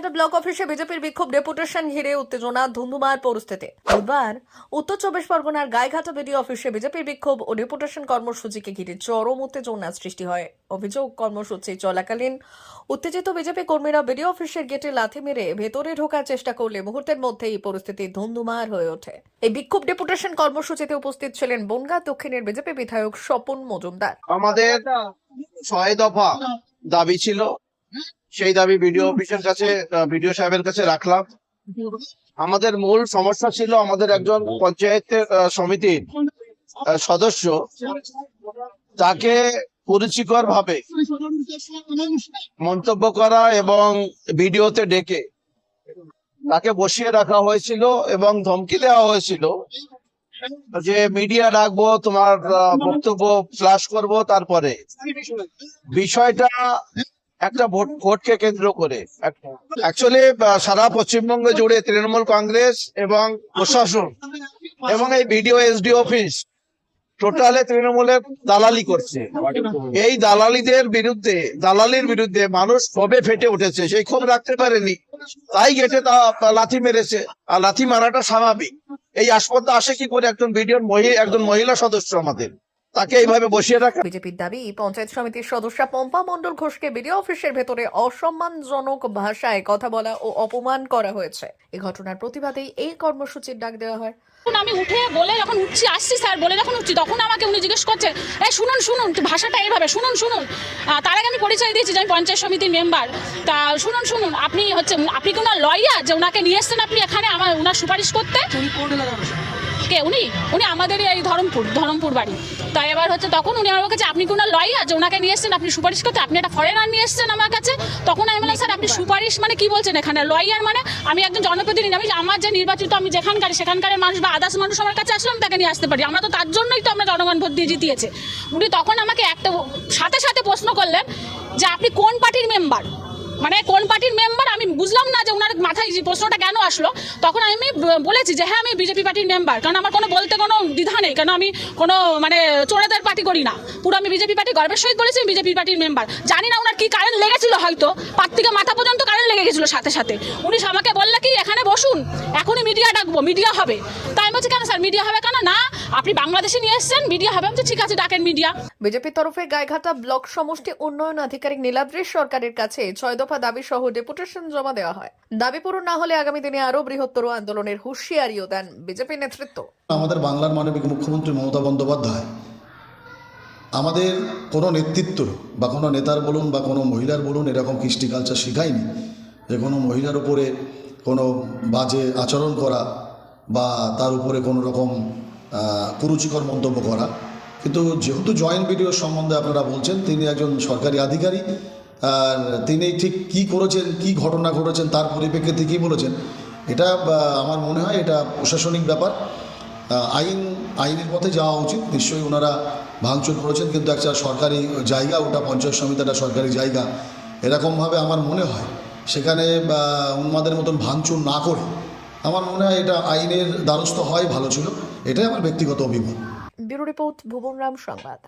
Gaighata block অফিসে বিজেপির বিক্ষোভ, ডেপুটেশন ঘিরে উত্তেজনা, ধুন্ধুমার পরিস্থিতি। বুধবার উত্তর চব্বিশ পরগনার গাইঘাটা বিডিও অফিসে বিজেপির বিক্ষোভ ও ডেপুটেশন কর্মসূচিকে ঘিরে চরম উত্তেজনার সৃষ্টি হয়। অভিযোগ, কর্মসূচি চলাকালীন উত্তেজিত বিজেপি কর্মীরা বিডিও অফিসের গেটে লাথি মেরে ভেতরে ঢোকার চেষ্টা করলে মুহূর্তের মধ্যেই পরিস্থিতি ধুন্ধুমার হয়ে ওঠে। এই বিক্ষোভ, ডেপুটেশন কর্মসূচিতে উপস্থিত ছিলেন বনগা দক্ষিণের বিজেপি বিধায়ক স্বপন মজুমদার। আমাদের ছয় দফা দাবি ছিল সেই দাবি বিডিও অফিসের কাছে বিডিও সাহেবের কাছে রাখলাম। আমাদের মূল সমস্যা ছিল আমাদের একজন পঞ্চায়েতের সমিতির সদস্য। তাকে পরিচিকর ভাবে মন্তব্য করা এবং ভিডিওতে ডেকে তাকে বসিয়ে রাখা হয়েছিল এবং ধমকি দেওয়া হয়েছিল যে, মিডিয়া ডাকবো, তোমার বক্তব্য ফ্লাশ করব তারপরে। বিষয়টা একটা ভোট ভোটকে কেন্দ্র করে। অ্যাকচুয়ালি সারা পশ্চিমবঙ্গ জুড়ে তৃণমূল কংগ্রেস এবং প্রশাসন এবং এই বিডিও এসডি অফিস টোটালে তৃণমূলের দালালি করছে। এই দালালিদের বিরুদ্ধে দালালির বিরুদ্ধে মানুষ কবে ফেটে উঠেছে। সেই ক্ষোভ রাখতে পারেনি। তাই গেটে তা লাথি মেরেছে। আর লাথি মারাটা স্বাভাবিক। এই আসপদ্দা আসে কি করে? একজন বিডিওর মহিলা একজন মহিলা সদস্য আমাদের। তাকে এইভাবে বসিয়ে রাখা। বিজেপির দাবি পঞ্চায়েত সমিতির সদস্যা পম্পা মণ্ডল ঘোষকে বিডিও অফিসের ভেতরে অসম্মানজনক ভাষায় কথা বলা ও অপমান করা হয়েছে। এই ঘটনার প্রতিবাদেই এই কর্মসূচির ডাক দেওয়া হয়। তখন আমি উঠে বলে যখন উঠছি আসছি স্যার বলে যখন উঠছি তখন আমাকে উনি জিজ্ঞেস করছেন এই শুনুন শুনুন ভাষাটা এইভাবে শুনুন শুনুন। তার আগে আমি পরিচয় দিয়েছি যে আমি পঞ্চায়েত সমিতির মেম্বার। তা শুনুন শুনুন আপনি হচ্ছে আপনি কি ওনার লয়ার যে ওনাকে নিয়ে এসছেন আপনি এখানে আমার ওনার সুপারিশ করতে? কে? উনি? উনি আমাদেরই এই ধরমপুর ধরমপুর বাড়ি। তাই এবার হচ্ছে তখন উনি আমার কাছে আপনি কোনো লয়ার যে ওনাকে নিয়ে এসছেন আপনি সুপারিশ করতে আপনি একটা ফরেনার নিয়ে এসছেন আমার কাছে? তখন আমি বললাম স্যার আপনি সুপারিশ মানে কি বলছেন এখানে? লয়ার মানে আমি একজন জনপ্রতিনিধি আমি আমার যে নির্বাচিত আমি যেখানকার সেখানকার মানুষ বা আদার্স মানুষ আমার কাছে আসলাম তাকে নিয়ে আসতে পারি। আমরা তো তার জন্যই তো আমরা জনগণ ভোট দিয়ে জিতিয়েছে। উনি তখন আমাকে একটা সাথে সাথে প্রশ্ন করলেন যে আপনি কোন পার্টির মেম্বার মানে কোন পার্টির মেম্বার আমি বুঝলাম না যে ওনার মাথায় যে প্রশ্নটা কেন আসলো। তখন আমি বলেছি যে হ্যাঁ আমি বিজেপি পার্টির মেম্বার কারণ আমার কোনো বলতে কোনো দ্বিধা নেই কারণ আমি কোনো মানে চোরাদের পার্টি করি না। পুরো আমি বিজেপি পার্টি গর্বের সহিত বলেছি বিজেপি পার্টির মেম্বার জানি না ওনার কি কারেন্ট লেগেছিল হয়তো পাত থেকে মাথা পর্যন্ত কারেন্ট লেগে গেছিল সাথে সাথে। উনি আমাকে বললে কি, এখানে বসুন, এখনই মিডিয়া ডাকবো মিডিয়া হবে। তাই আমি বলছি, কেন স্যার মিডিয়া হবে কেন? না, আপনি বাংলাদেশে নিয়ে এসছেন মিডিয়া হবে। আমি ঠিক আছে, ডাকেন মিডিয়া বিজেপির তরফে গাইঘাটা ব্লক সমষ্টি উন্নয়ন আধিকারিক নীলাদ্রিশ সরকারের কাছে ছয় দফা দাবি সহ ডেপুটেশন জমা দেওয়া হয়। দাবি পূরণ না হলে আগামী দিনে আরও বৃহত্তর আন্দোলনের হুঁশিয়ারিও দেন বিজেপি নেতৃত্ব। আমাদের বাংলার মানবিক মুখ্যমন্ত্রী মমতা বন্দ্যোপাধ্যায়, আমাদের কোনো নেতৃত্ব বা কোনো নেতার বলুন বা কোনো মহিলার বলুন এরকম কৃষ্টি কালচার শেখায়নি যে কোনো মহিলার উপরে কোনো বাজে আচরণ করা বা তার উপরে কোনো রকম কুরুচিকর মন্তব্য করা। কিন্তু যেহেতু জয়েন্ট ভিডিও সম্বন্ধে আপনারা বলছেন, তিনি একজন সরকারি আধিকারিক, আর তিনি ঠিক কি করেছেন, কি ঘটনা ঘটেছেন, তার পরিপ্রেক্ষিতে কী বলেছেন, এটা আমার মনে হয় এটা প্রশাসনিক ব্যাপার। আইন, আইনের পথে যাওয়া উচিত, নিশ্চয়ই ওনারা ভাঙচুর করেছেন, কিন্তু একটা সরকারি জায়গা, ওটা পঞ্চায়েত সমিতি একটা সরকারি জায়গা, এরকমভাবে আমার মনে হয়, সেখানে উন্মাদের মতন ভাঙচুর না করে, আমার মনে হয় এটা আইনের দ্বারস্থ হয় ভালো ছিল, এটাই আমার ব্যক্তিগত অভিমত। ব্যুরো রিপোর্ট ভুবন রাম সংবাদ।